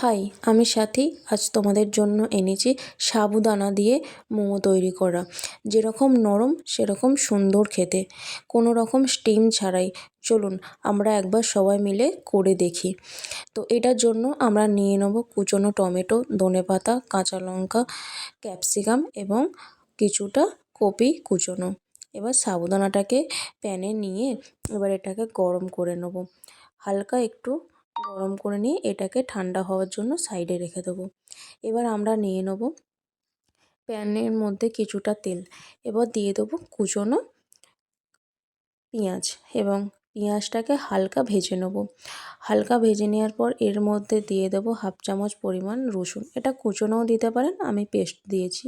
High, আমি সাথী। আজ তোমাদের জন্য এনেছি সাবুদানা দিয়ে মোমো তৈরি করা। যেরকম নরম, সেরকম সুন্দর খেতে। কোনো রকম স্টিম ছাড়াই। চলুন, আমরা একবার সবাই মিলে করে দেখি। তো এটার জন্য আমরা নিয়ে নেব কুচনো টমেটো ধনেপাতা কাঁচা লঙ্কা ক্যাপসিকাম এবং কিছুটা কপি কুচোনো। এবার সাবুদানাটাকে প্যানে নিয়ে এবার এটাকে গরম করে নেব। হালকা একটু গরম করে নিয়ে এটাকে ঠান্ডা হওয়ার জন্য সাইডে রেখে দেবো। এবার আমরা নিয়ে নেব প্যানের মধ্যে কিছুটা তেল। এবার দিয়ে দেবো কুচোনো পেঁয়াজ এবং পেঁয়াজটাকে হালকা ভেজে নেব। হালকা ভেজে নেওয়ার পর এর মধ্যে দিয়ে দেবো হাফ চামচ পরিমাণ রসুন। এটা কুচোনোও দিতে পারেন, আমি পেস্ট দিয়েছি।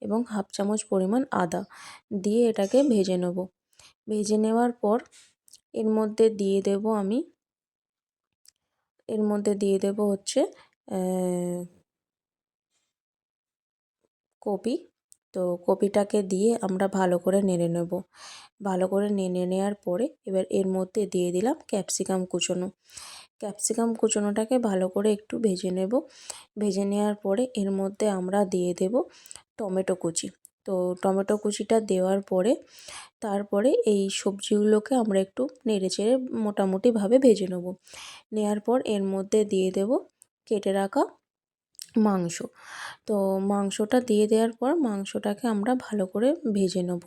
এবং হাফ চামচ পরিমাণ আদা দিয়ে এটাকে ভেজে নেব। ভেজে নেওয়ার পর এর মধ্যে দিয়ে দেব আমি এর মধ্যে দিয়ে দেব হচ্ছে কপি। তো কপিটাকে দিয়ে আমরা ভালো করে নেড়ে নেব। ভালো করে নেড়ে নেওয়ার পরে এবার এর মধ্যে দিয়ে দিলাম ক্যাপসিকাম কুচোনো। ক্যাপসিকাম কুচোনোটাকে ভালো করে একটু ভেজে নেব। ভেজে নেওয়ার পরে এর মধ্যে আমরা দিয়ে দেব টমেটো কুচি। তো টমেটো কুচিটা দেওয়ার পরে তারপরে এই সবজিগুলোকে আমরা একটু নেড়ে চেড়ে মোটামুটিভাবে ভেজে নেব। নেওয়ার পর এর মধ্যে দিয়ে দেব কেটে রাখা মাংস। তো মাংসটা দিয়ে দেওয়ার পর মাংসটাকে আমরা ভালো করে ভেজে নেব।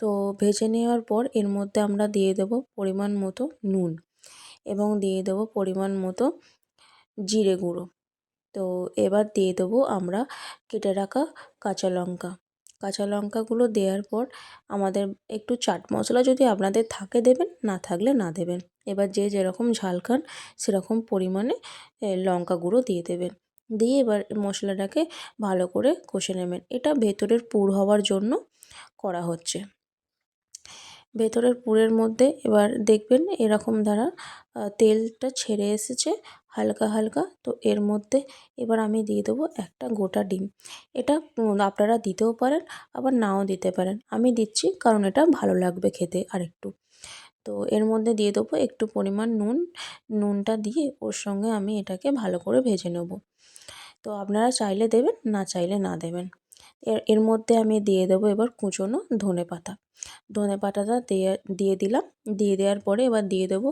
তো ভেজে নেওয়ার পর এর মধ্যে আমরা দিয়ে দেব পরিমাণ মতো নুন এবং দিয়ে দেব পরিমাণ মতো জিরে গুঁড়ো। তো এবার দিয়ে দেবো আমরা কেটে রাখা কাঁচা লঙ্কা। কাঁচা লঙ্কাগুলো দেওয়ার পর আমাদের একটু চাট মশলা যদি আপনাদের থাকে দেবেন, না থাকলে না দেবেন। এবার যে যেরকম ঝাল খান, সেরকম পরিমাণে লঙ্কা গুঁড়ো দিয়ে দেবেন। দিয়ে এবার মশলাটাকে ভালো করে কষে নেবেন। এটা ভেতরের পুর হওয়ার জন্য করা হচ্ছে। ভেতরের পুরের মধ্যে এবার দেখবেন এরকম দ্বারা তেলটা ছেড়ে এসেছে। হালকা হালকা। তো এর মধ্যে এবার আমি দিয়ে দেবো একটা গোটা ডিম। এটা আপনারা দিতেও পারেন, আবার নাও দিতে পারেন। আমি দিচ্ছি কারণ এটা ভালো লাগবে খেতে আরেকটু। তো এর মধ্যে দিয়ে দেবো একটু পরিমাণ নুন। নুনটা দিয়ে ওর সঙ্গে আমি এটাকে ভালো করে ভেজে নেব। তো আপনারা চাইলে দেবেন, না চাইলে না দেবেন। এর এর মধ্যে আমি দিয়ে দেবো এবার কুচোনো ধনে পাতা। ধনে পাতাটা দিয়ে দিয়ে দিলাম। দিয়ে দেওয়ার পরে এবার দিয়ে দেবো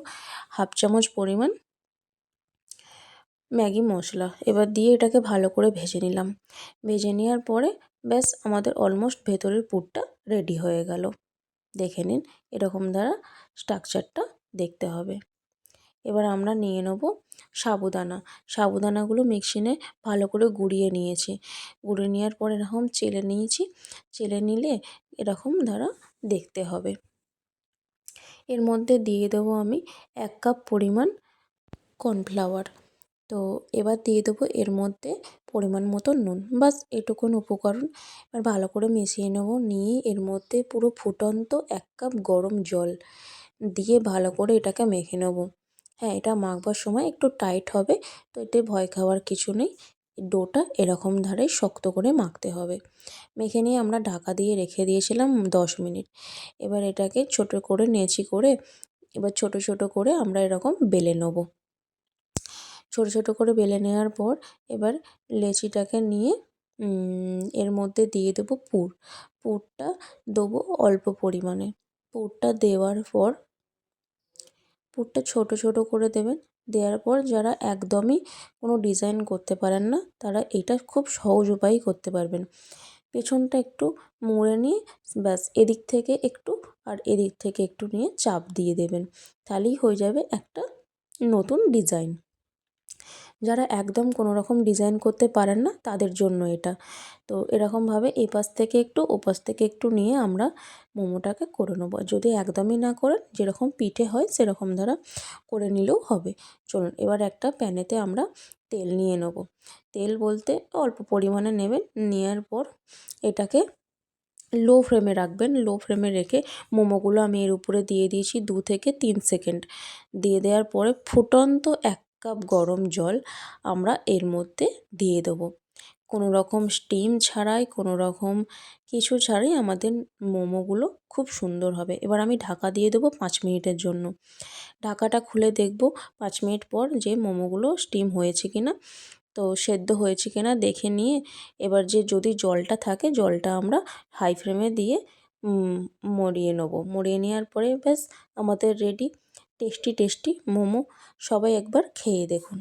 হাফ চামচ পরিমাণ ম্যাগি মশলা, এবার দিয়ে এটাকে ভালো করে ভেজে নিলাম। ভেজে নেওয়ার পরে ব্যাস আমাদের অলমোস্ট ভেতরের পুরটা রেডি হয়ে গেল। দেখে নিন এরকম দ্বারা স্ট্রাকচারটা দেখতে হবে। এবার আমরা নিয়ে নেব সাবুদানা। সাবুদানাগুলো মিক্সিনে ভালো করে গুঁড়িয়ে নিয়েছি। গুঁড়িয়ে নেওয়ার পর এরকম চেলে নিয়েছি। চেলে নিলে এরকম দ্বারা দেখতে হবে। এর মধ্যে দিয়ে দেবো আমি এক কাপ পরিমাণ কর্নফ্লাওয়ার তো এবার দিয়ে দেবো এর মধ্যে পরিমাণ মতো নুন। বাস এটুকুন উপকরণ। এবার ভালো করে মিশিয়ে নেব। নিয়ে এর মধ্যে পুরো ফুটন্ত এক কাপ গরম জল দিয়ে ভালো করে এটাকে মেখে নেব। হ্যাঁ এটা মাখবার সময় একটু টাইট হবে, তো এতে ভয় খাওয়ার কিছু নেই। ডোটা এরকম ধারে শক্ত করে মাখতে হবে। মেখে নিয়ে আমরা ঢাকা দিয়ে রেখে দিয়েছিলাম দশ মিনিট। এবার এটাকে ছোটো করে, নেচি করে, এবার ছোট ছোট করে আমরা এরকম বেলে নেব। ছোটো ছোটো করে বেলে নেওয়ার পর এবার লেচিটাকে নিয়ে এর মধ্যে দিয়ে দেবো পুর। পুরটা দেবো অল্প পরিমাণে। পুরটা দেওয়ার পর, পুরটা ছোটো ছোটো করে দেবেন। দেওয়ার পর যারা একদমই কোনো ডিজাইন করতে পারেন না, তারা এটা খুব সহজ উপায়েই করতে পারবেন। পেছনটা একটু মুড়ে নিয়ে ব্যাস এদিক থেকে একটু আর এদিক থেকে একটু নিয়ে চাপ দিয়ে দেবেন। তাহলেই হয়ে যাবে একটা নতুন ডিজাইন। যারা একদম কোনো রকম ডিজাইন করতে পারেন না, তাদের জন্য এটা। তো এরকমভাবে এপাশ থেকে একটু ওপাশ থেকে একটু নিয়ে আমরা মোমোটাকে করে নেব। যদি একদমই না করেন, যেরকম পিঠে হয়, সেরকম দ্বারা করে নিলেও হবে। চলুন, এবার একটা প্যানেতে আমরা তেল নিয়ে নেব। তেল বলতে অল্প পরিমাণে নেবেন, নেওয়ার পর এটাকে লো ফ্লেমে রাখবেন। লো ফ্লেমে রেখে মোমোগুলো আমি এর উপরে দিয়ে দিয়েছি দু থেকে তিন সেকেন্ড। দিয়ে দেওয়ার পরে ফুটন্ত এক কাপ গরম জল আমরা এর মধ্যে দিয়ে দেবো। কোনো রকম স্টিম ছাড়াই, কোনো রকম কিছু ছাড়াই আমাদের মোমোগুলো খুব সুন্দর হবে। এবার আমি ঢাকা দিয়ে দেবো পাঁচ মিনিটের জন্য। ঢাকাটা খুলে দেখব পাঁচ মিনিট পর যে মোমোগুলো স্টিম হয়েছে কি না তো সেদ্ধ হয়েছে কি না দেখে নিয়ে এবার যে যদি জলটা থাকে, জলটা আমরা হাই ফ্লেমে দিয়ে মরিয়ে নেব। মরিয়ে নেওয়ার পরে ব্যাস আমাদের রেডি টেস্টি টেস্টি মোমো সবাই একবার খেয়ে দেখুন।